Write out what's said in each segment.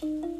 ส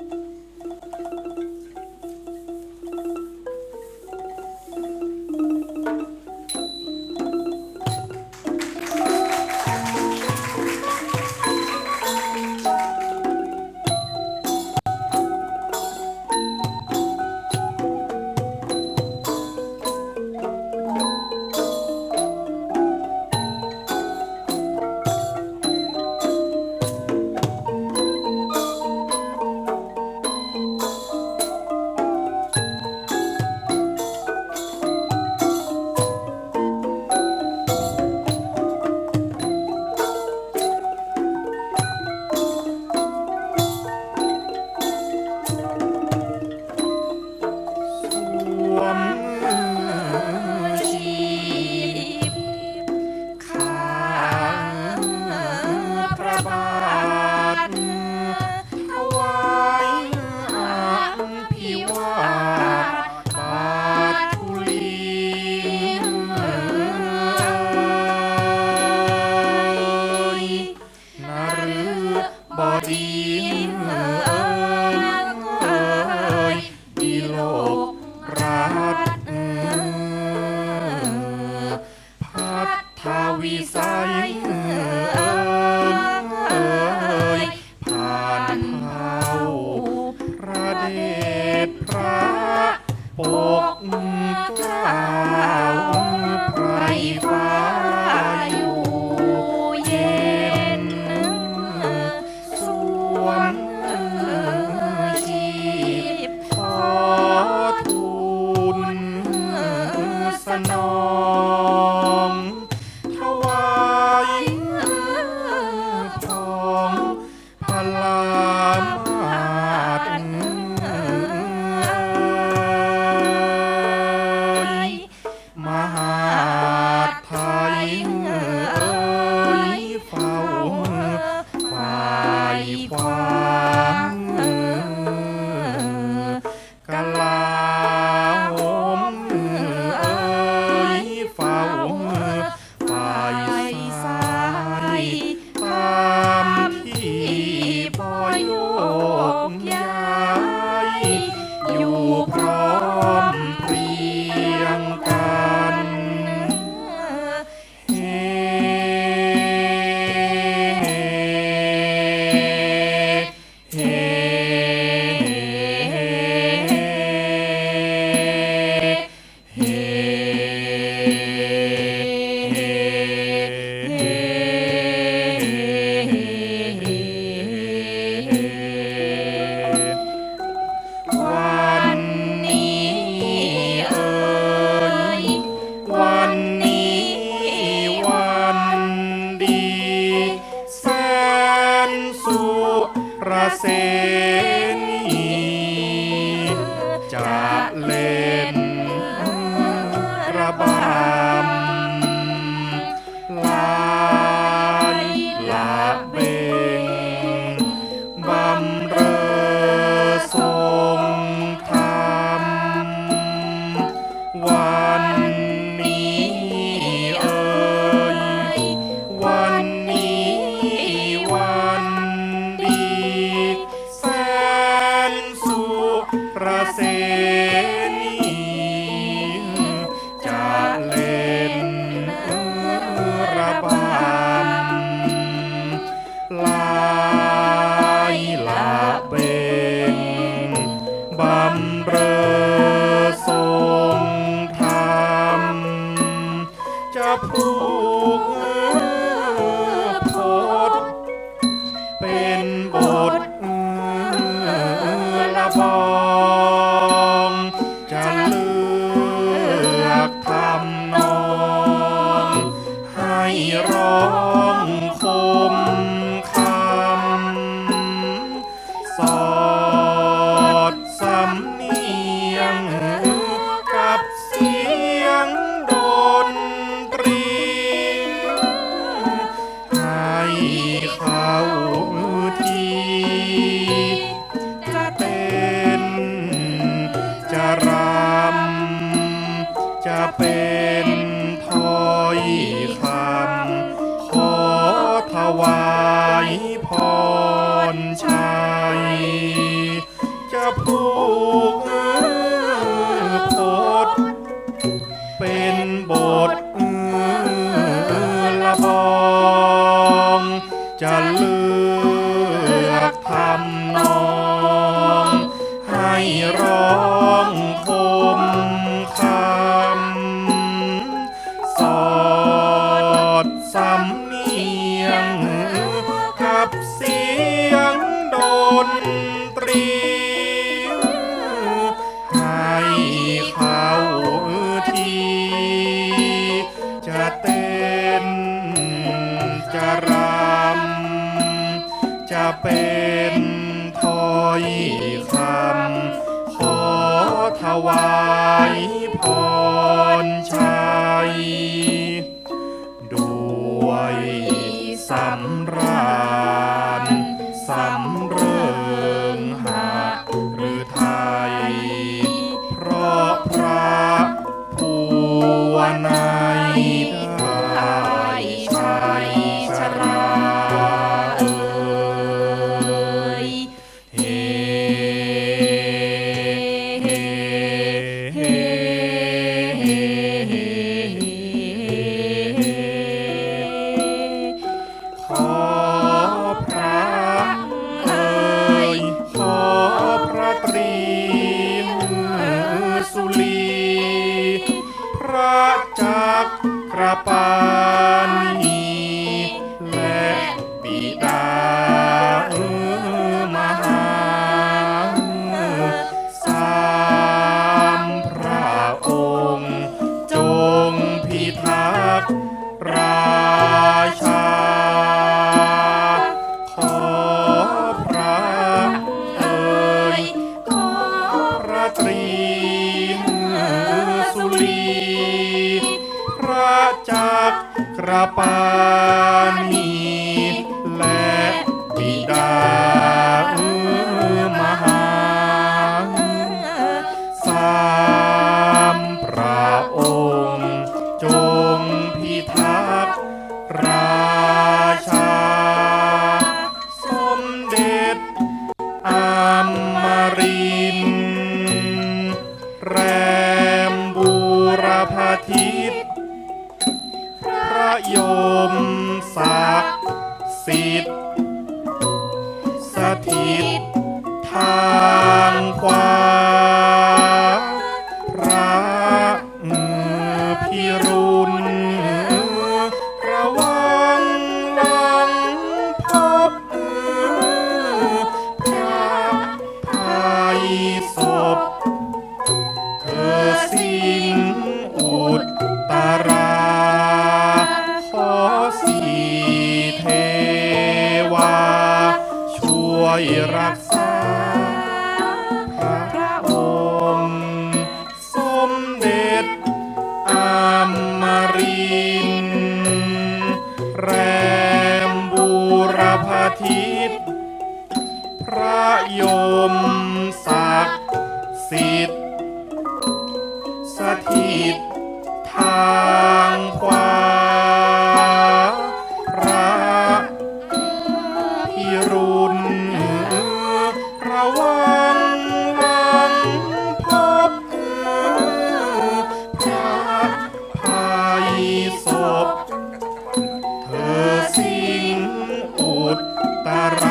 ร Oh. อยคำขอถวายพรชัย ด้วยสำรา Teri raja kerapani. สิทธิ์สถิตทา ยมศักดิ์สิทธิ์สถิตทางขวาพระพิรุณระวังลังพบพระภัยศพ เธอสิงอุตตร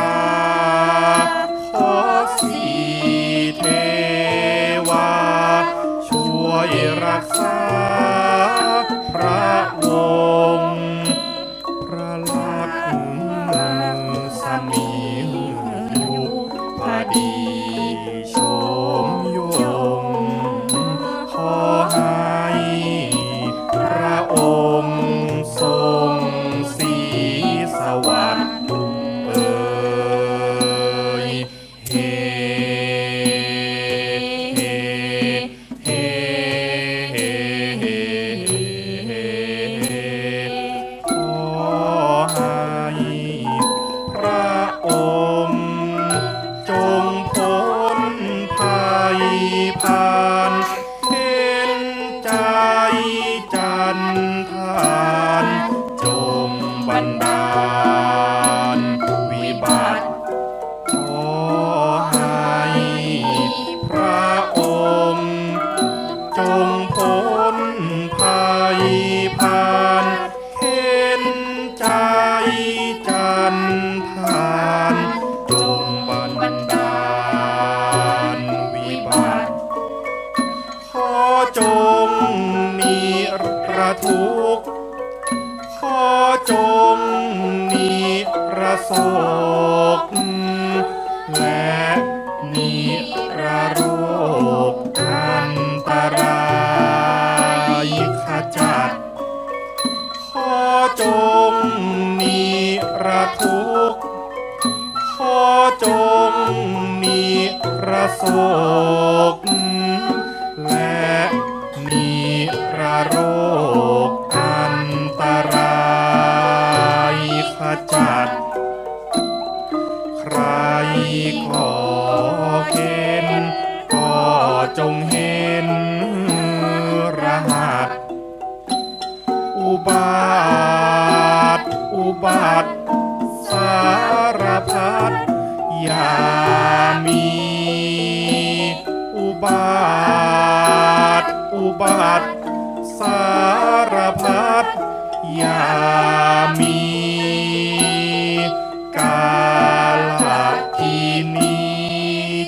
kami ubat ubat sarapat yami. Kala kini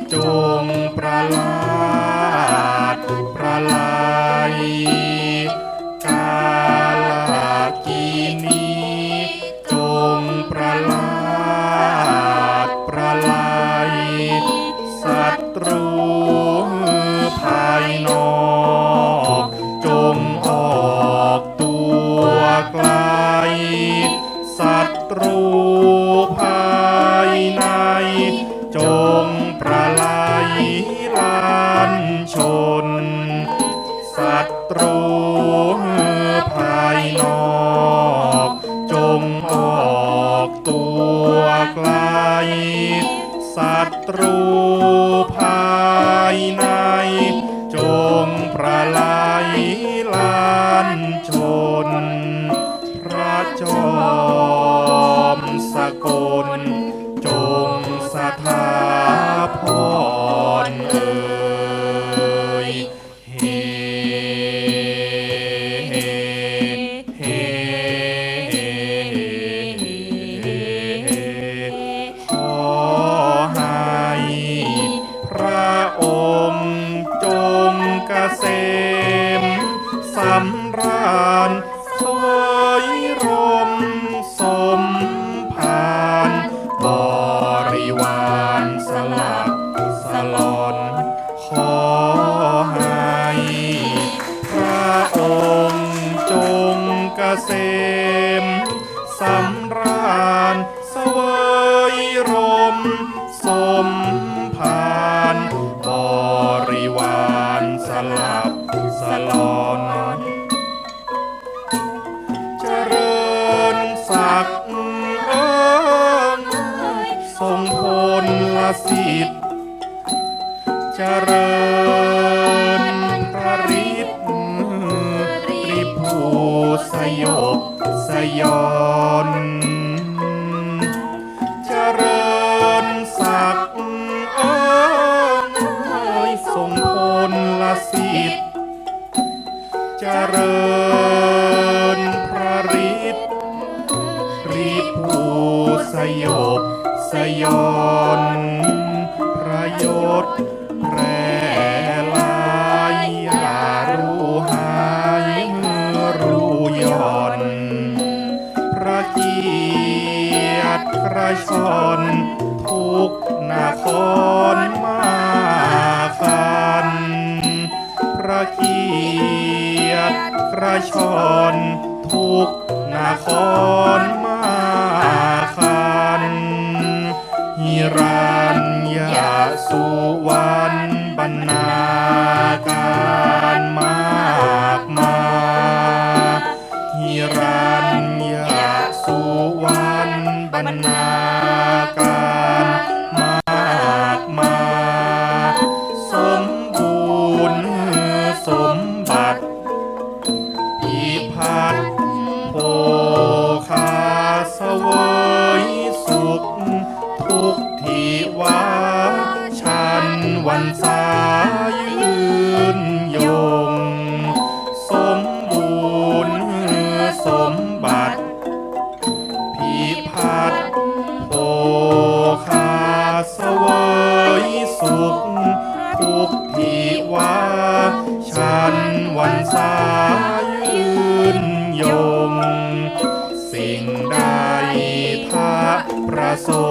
jong pralat pralai. ตัวไกลศัตรู กษมสำราญ ทรงพลละสิทธิ์เจริญพระฤทธิ์ริภูสยบสยอน ชนทุกนาครมาคันพระเกียรติพระชนทุกนาครมาคันฮิรัญยาสุวรรณบรรณา そう